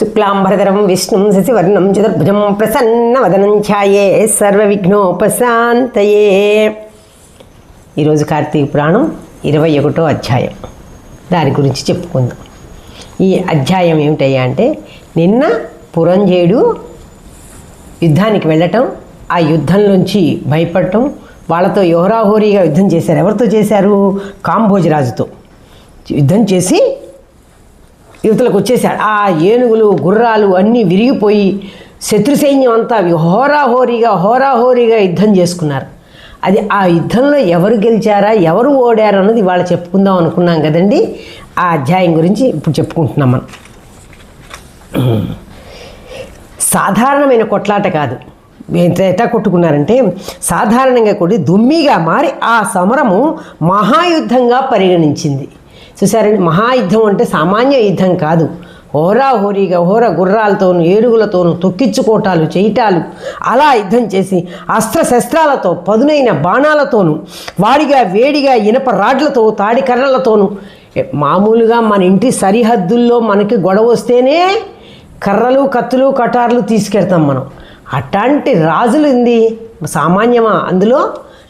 శుక్లాంబరధరం విష్ణుం శశివర్ణం చతుర్భుజం ప్రసన్నవదనం ఛాయే సర్వవిఘ్నోపశాంతయే. ఈరోజు కార్తీక పురాణం ఇరవై ఒకటో అధ్యాయం. దాని గురించి చెప్పుకుందాం. ఈ అధ్యాయం ఏమిటయ్యా అంటే నిన్న పురంజేయుడు యుద్ధానికి వెళ్ళటం ఆ యుద్ధంలోంచి భయపడటం వాళ్ళతో యోహరాహోరీగా యుద్ధం చేశారు. ఎవరితో చేశారు? కాంభోజరాజుతో యుద్ధం చేసి యువతలకు వచ్చేసాడు ఆ ఏనుగులు గుర్రాలు అన్నీ విరిగిపోయి శత్రు సైన్యం అంతా హోరాహోరీగా హోరాహోరీగా యుద్ధం చేసుకున్నారు. అది ఆ యుద్ధంలో ఎవరు గెలిచారా ఎవరు ఓడారు అన్నది ఇవాళ చెప్పుకుందాం అనుకున్నాం కదండి. ఆ అధ్యాయం గురించి ఇప్పుడు చెప్పుకుంటున్నాం మనం. సాధారణమైన కొట్లాట కాదు. ఎంత ఎట్లా కొట్టుకున్నారంటే సాధారణంగా కూడా దుమ్మిగా మారి ఆ సమరము మహాయుద్ధంగా పరిగణించింది. చూసారండి మహాయుద్ధం అంటే సామాన్య యుద్ధం కాదు. హోరాహోరీగా హోర గుర్రాలతోనూ ఏరుగులతోనూ తొక్కించుకోటాలు చేయటాలు అలా యుద్ధం చేసి అస్త్రశస్త్రాలతో పదునైన బాణాలతోనూ వాడిగా వేడిగా ఇనప రాడ్లతో తాడి కర్రలతోనూ మామూలుగా మన ఇంటి సరిహద్దుల్లో మనకి గొడవ వస్తేనే కర్రలు కత్తులు కటార్లు తీసుకెళ్తాం మనం. అట్లాంటి రాజులు ఉంది సామాన్యమా అందులో?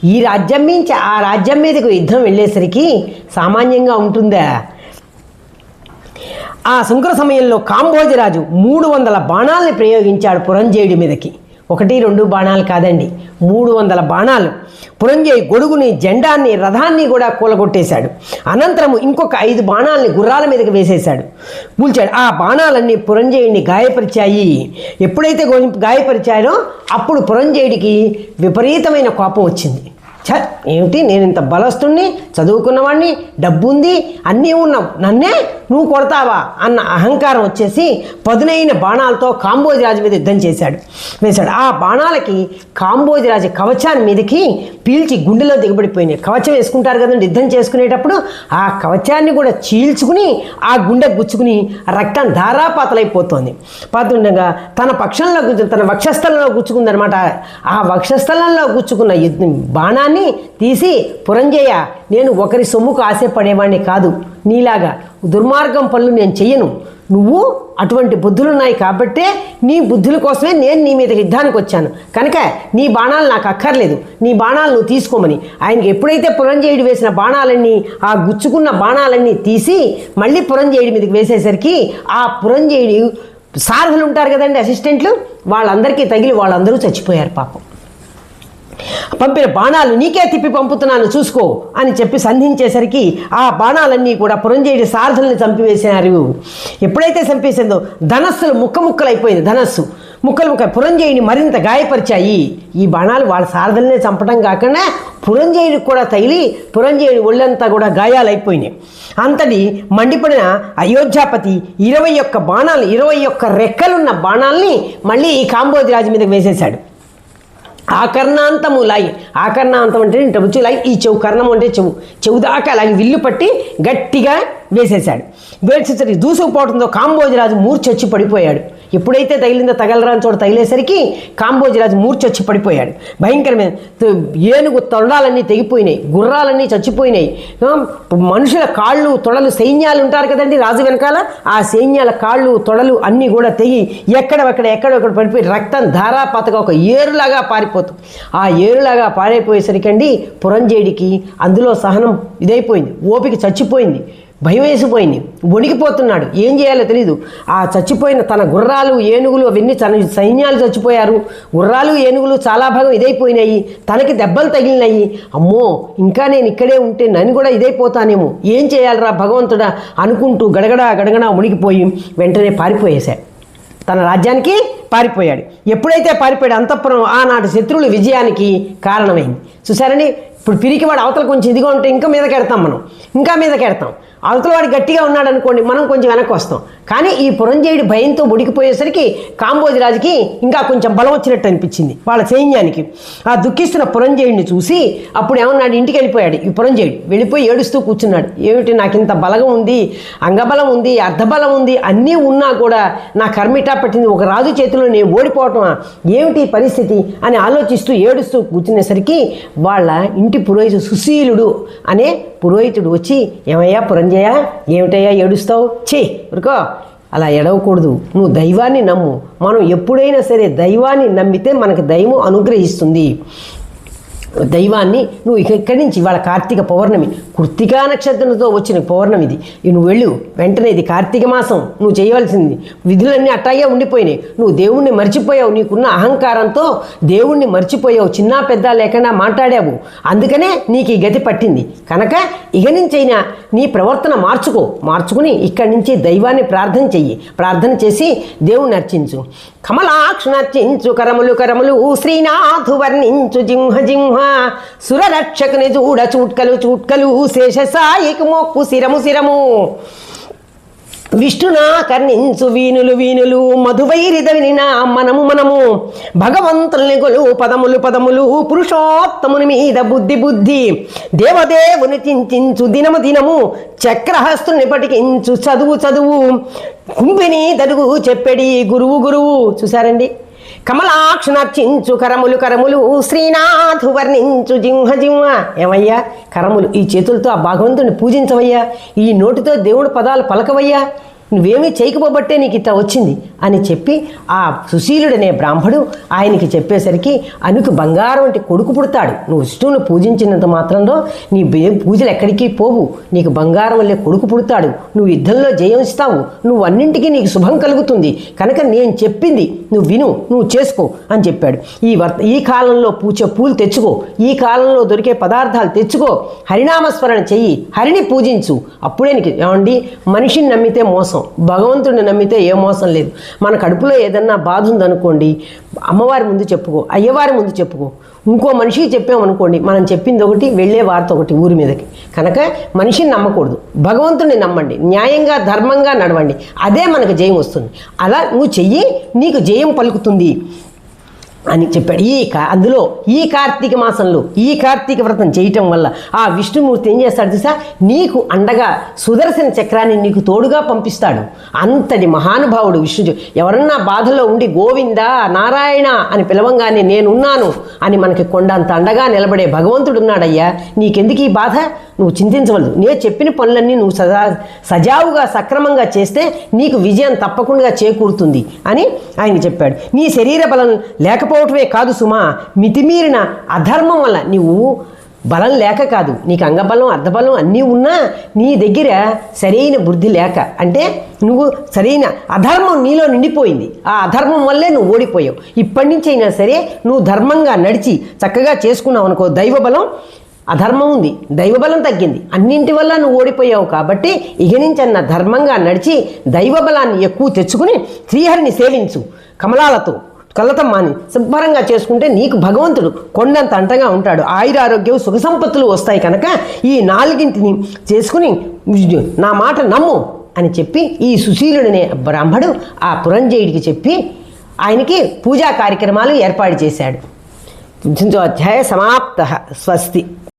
ఈ రాజ్యం నుంచి ఆ రాజ్యం మీదకు యుద్ధం వెళ్ళేసరికి సామాన్యంగా ఉంటుందా? ఆ శంకర సమయంలో కాంబోజరాజు మూడు వందల బాణాలని ప్రయోగించాడు పురంజేయుడి మీదకి. ఒకటి రెండు బాణాలు కాదండి. మూడు వందల బాణాలు. పురంజయ్ గొడుగుని జెండాన్ని రథాన్ని కూడా కూలగొట్టేశాడు. అనంతరం ఇంకొక ఐదు బాణాలని గుర్రాల మీదకి వేసేశాడు. కూల్చాడు. ఆ బాణాలన్నీ పురంజయుడిని గాయపరిచాయి. ఎప్పుడైతే గాయపరిచాయో అప్పుడు పురంజేయుడికి విపరీతమైన కోపం వచ్చింది. ఛ ఏమిటి? నేను ఇంత బలస్తుణ్ణి చదువుకున్నవాడిని డబ్బు ఉంది అన్నీ ఉన్నావు నన్నే నువ్వు కొడతావా? అన్న అహంకారం వచ్చేసి పదునైన బాణాలతో కాంబోజరాజు మీద యుద్ధం చేశాడు. వేశాడు. ఆ బాణాలకి కాంబోజరాజు కవచాన్ని మీదకి పీల్చి గుండెలో దిగబడిపోయినాయి. కవచం వేసుకుంటారు కదండి యుద్ధం చేసుకునేటప్పుడు. ఆ కవచాన్ని కూడా చీల్చుకుని ఆ గుండె గుచ్చుకుని రక్తం ధారాపాతలైపోతోంది. పాతుండగా తన పక్షంలో కూర్చుని తన వక్షస్థలంలో గుచ్చుకుందనమాట ఆ వక్షస్థలంలో కూర్చుకున్న యుద్ధం బాణాన్ని బాణాన్ని తీసి పురంజయ్య నేను ఒకరి సొమ్ముకు ఆశపడేవాడిని కాదు. నీలాగా దుర్మార్గం పనులు నేను చెయ్యను. నువ్వు అటువంటి బుద్ధులు ఉన్నాయి కాబట్టే నీ బుద్ధుల కోసమే నేను నీ మీద యుద్ధానికి వచ్చాను. కనుక నీ బాణాలు నాకు అక్కర్లేదు. నీ బాణాలు నువ్వు తీసుకోమని. ఆయనకి ఎప్పుడైతే పురంజయుడు వేసిన బాణాలన్నీ ఆ గుచ్చుకున్న బాణాలన్నీ తీసి మళ్ళీ పురంజేయుడి మీదకి వేసేసరికి ఆ పురంజేయుడు సార్థులు ఉంటారు కదండి అసిస్టెంట్లు? వాళ్ళందరికీ తగిలి వాళ్ళందరూ చచ్చిపోయారు పాపం. పంపిన బాణాలు నీకే తిప్పి పంపుతున్నాను చూసుకో అని చెప్పి సంధించేసరికి ఆ బాణాలన్నీ కూడా పురంజేయుడి సారథుల్ని చంపివేసినారు. ఎప్పుడైతే చంపేసిందో ధనస్సులు ముక్క ముక్కలైపోయింది ధనస్సు. ముక్కలు ముక్క పురంజేయుని మరింత గాయపరిచాయి. ఈ బాణాలు వాళ్ళ సారథులనే చంపడం కాకుండా పురంజేయుడికి కూడా తగిలి పురంజేయుడి ఒళ్ళంతా కూడా గాయాలైపోయినాయి. అంతటి మండిపడిన అయోధ్యాపతి ఇరవై ఒక్క బాణాలు ఇరవై ఒక్క రెక్కలున్న బాణాల్ని మళ్ళీ ఈ కాంబోజి రాజు మీద వేసేశాడు. ఆకర్ణాంతము లాగి ఆకర్ణాంతం అంటే ఇంత రుచి లాగి ఈ చెవు కర్ణం అంటే చెవు. చెవు దాకా లాగి విల్లు పట్టి గట్టిగా వేసేశాడు. వేసేసరికి దూసుకుపోవడంతో కాంబోజరాజు మూర్చొచ్చి పడిపోయాడు. ఎప్పుడైతే తగిలిందో తగలరాని చోట తగిలేసరికి కాంబోజరాజు మూర్చొచ్చి పడిపోయాడు. భయంకరమైన ఏనుగు తొండాలన్నీ తెగిపోయినాయి గుర్రాలన్నీ చచ్చిపోయినాయి. మనుషుల కాళ్ళు తొడలు సైన్యాలు ఉంటారు కదండి రాజు వెనకాల? ఆ సైన్యాల కాళ్ళు తొడలు అన్నీ కూడా తెగి ఎక్కడొక్కడ ఎక్కడొక్కడ పడిపోయి రక్తం ధారాపాతగా ఒక ఏరులాగా పారిపోతుంది ఆ ఏరులాగా పారైపోయేసరికి అండి పురంజేడికి అందులో సహనం ఇదైపోయింది ఓపిక చచ్చిపోయింది. భయం వేసిపోయింది. వణికిపోతున్నాడు. ఏం చేయాలో తెలియదు ఆ చచ్చిపోయిన తన గుర్రాలు ఏనుగులు అవన్నీ తన సైన్యాలు చచ్చిపోయారు. గుర్రాలు ఏనుగులు చాలా భాగం ఇదైపోయినాయి. తనకి దెబ్బలు తగిలినాయి. అమ్మో ఇంకా నేను ఇక్కడే ఉంటే నన్ను కూడా ఇదైపోతానేమో. ఏం చేయాలరా భగవంతుడా అనుకుంటూ గడగడ గడగడ మునిగిపోయి వెంటనే పారిపోయేశాడు తన రాజ్యానికి పారిపోయాడు. ఎప్పుడైతే పారిపోయాడు అంతఃపురం ఆనాటి శత్రువుల విజయానికి కారణమైంది. చూసారండి ఇప్పుడు పిరికివాడు అవతల కొంచెం ఇదిగా ఉంటే ఇంకా మీదకెడతాం మనం. ఇంకా మీదకెడతాం. అవతల వాడు గట్టిగా ఉన్నాడు అనుకోండి మనం కొంచెం వెనక్కి వస్తాం. కానీ ఈ పురంజేయుడి భయంతో ఉడికిపోయేసరికి కాంబోజరాజుకి ఇంకా కొంచెం బలం వచ్చినట్టు అనిపించింది వాళ్ళ సైన్యానికి. ఆ దుఃఖిస్తున్న పురంజేయుడిని చూసి అప్పుడు ఏమన్నాడు? ఇంటికి వెళ్ళిపోయాడు ఈ పురంజయుడు. వెళ్ళిపోయి ఏడుస్తూ కూర్చున్నాడు. ఏమిటి నాకు ఇంత బలం ఉంది అంగబలం ఉంది అర్ధబలం ఉంది అన్నీ ఉన్నా కూడా నా కర్మిటా పట్టింది ఒక రాజు చేతిలో నేను ఓడిపోవటమా? ఏమిటి పరిస్థితి? అని ఆలోచిస్తూ ఏడుస్తూ కూర్చునేసరికి వాళ్ళ ఇంటి పురోహితుడు సుశీలుడు అనే పురోహితుడు వచ్చి ఏమయ్యా పురంజయ ఏమిటయ్యా ఏడుస్తావు? ఛీ ఉరుకో. అలా ఎడవకూడదు నువ్వు దైవాన్ని నమ్ము. మనం ఎప్పుడైనా సరే దైవాన్ని నమ్మితే మనకు దైవం అనుగ్రహిస్తుంది. దైవాన్ని నువ్వు ఇక ఇక్కడి నుంచి ఇవాళ కార్తీక పౌర్ణమి కృత్తికా నక్షత్రంతో వచ్చిన పౌర్ణమి ఇది నువ్వు వెళ్ళు వెంటనే ఇది కార్తీక మాసం నువ్వు చేయవలసింది. విధులన్నీ అట్టాగే ఉండిపోయినాయి. నువ్వు దేవుణ్ణి మర్చిపోయావు నీకున్న అహంకారంతో దేవుణ్ణి మర్చిపోయావు చిన్న పెద్ద లేకుండా మాట్లాడావు. అందుకనే నీకు ఈ గతి పట్టింది. కనుక ఇక నుంచైనా నీ ప్రవర్తన మార్చుకో. మార్చుకుని ఇక్కడి నుంచి దైవాన్ని ప్రార్థన చెయ్యి. ప్రార్థన చేసి దేవుణ్ణి అర్చించు. కమలాక్ష నర్చించు కరములు కరములు శ్రీనాథు వర్ణించు జింహ జింహ. సురరక్షకుని చూడ చూట్కలు చూట్కలు శేష సాయికి మొక్కు శిరము శిరము విష్ణునా కర్ణించు వీణులు వీణులు మధువైరిదవిని నా మనము మనము. భగవంతుల్ని గొలు పదములు పదములు పురుషోత్తముని మీద బుద్ధి బుద్ధి. దేవదేవుని చింతించు దినము దినము చక్రహస్తుని పటికించు చదువు చదువు. కుంభిని దరుగు చెప్పెడి గురువు గురువు. చూసారండి కమలాక్షనర్చించు కరములు కరములు శ్రీనాథు వర్ణించు జింహ జింహ. ఏమయ్యా? కరములు ఈ చేతులతో ఆ భగవంతుని పూజించవయ్యా? ఈ నోటితో దేవుడి పదాలు పలకవయ్యా? నువ్వేమీ చేయకపోబట్టే నీకు ఇట్లా వచ్చింది అని చెప్పి ఆ సుశీలుడనే బ్రాహ్మడు ఆయనకి చెప్పేసరికి అనుకు బంగారం వంటి కొడుకు పుడతాడు. నువ్వు విష్ణువుని పూజించినంత మాత్రంలో నీ పూజలు ఎక్కడికి పోవు. నీకు బంగారం వల్లే కొడుకు పుడతాడు. నువ్వు యుద్ధంలో జయం ఇస్తావు. నువ్వు అన్నింటికీ నీకు శుభం కలుగుతుంది. కనుక నేను చెప్పింది నువ్వు విను నువ్వు చేసుకో అని చెప్పాడు. ఈ వర్త ఈ కాలంలో పూచే పూలు తెచ్చుకో. ఈ కాలంలో దొరికే పదార్థాలు తెచ్చుకో. హరినామస్మరణ చెయ్యి హరిని పూజించు. అప్పుడే నీకు ఏమండి? మనిషిని నమ్మితే మోసం భగవంతుడిని నమ్మితే ఏ మోసం లేదు. మన కడుపులో ఏదన్నా బాధ ఉందనుకోండి అమ్మవారి ముందు చెప్పుకో అయ్యవారి ముందు చెప్పుకో. ఇంకో మనిషికి చెప్పామనుకోండి మనం చెప్పింది ఒకటి వెళ్ళే వార్త ఒకటి ఊరి మీదకి. కనుక మనిషిని నమ్మకూడదు భగవంతుడిని నమ్మండి. న్యాయంగా ధర్మంగా నడవండి. అదే మనకు జయం వస్తుంది. అలా నువ్వు చెయ్యి నీకు జయం పలుకుతుంది? అని చెప్పాడు. ఈ కా అందులో ఈ కార్తీక మాసంలో ఈ కార్తీక వ్రతం చేయటం వల్ల ఆ విష్ణుమూర్తి ఏం చేస్తాడు చూసా నీకు అండగా సుదర్శన చక్రాన్ని నీకు తోడుగా పంపిస్తాడు. అంతటి మహానుభావుడు విష్ణు ఎవరన్నా బాధలో ఉండి గోవిందా నారాయణ అని పిలవంగానే నేనున్నాను అని మనకి కొండంత అండగా నిలబడే భగవంతుడు ఉన్నాడయ్యా. నీకెందుకు ఈ బాధ? నువ్వు చింతించవలదు. నేను చెప్పిన పనులన్నీ నువ్వు సజా సజావుగా సక్రమంగా చేస్తే నీకు విజయం తప్పకుండా చేకూరుతుంది అని ఆయన చెప్పాడు. నీ శరీర బలం లేకపోవటమే కాదు సుమా. మితిమీరిన అధర్మం వల్ల నీవు బలం లేక కాదు. నీకు అంగబలం అర్ధబలం అన్నీ ఉన్నా నీ దగ్గర సరైన బుద్ధి లేక. అంటే నువ్వు సరైన అధర్మం నీలో నిండిపోయింది. ఆ అధర్మం వల్లే నువ్వు ఓడిపోయావు. ఇప్పటి నుంచి అయినా సరే నువ్వు ధర్మంగా నడిచి చక్కగా చేసుకున్నావు అనుకో దైవబలం అధర్మం ఉంది. దైవబలం తగ్గింది. అన్నింటి వల్ల నువ్వు ఓడిపోయావు కాబట్టి ఇక నుంచి అన్న ధర్మంగా నడిచి దైవబలాన్ని ఎక్కువ తెచ్చుకుని శ్రీహరిని సేవించు. కమలాలతో. కలతం మాని శుభ్రంగా చేసుకుంటే నీకు భగవంతుడు కొండంత అంటగా ఉంటాడు. ఆయురారోగ్యం సుఖ సంపత్తులు వస్తాయి కనుక ఈ నాలుగింటిని చేసుకుని నా మాట నమ్ము అని చెప్పి ఈ సుశీలుడనే బ్రాహ్మడు ఆ పురంజయుడికి చెప్పి ఆయనకి పూజా కార్యక్రమాలు ఏర్పాటు చేశాడు. అధ్యాయ సమాప్త. స్వస్తి.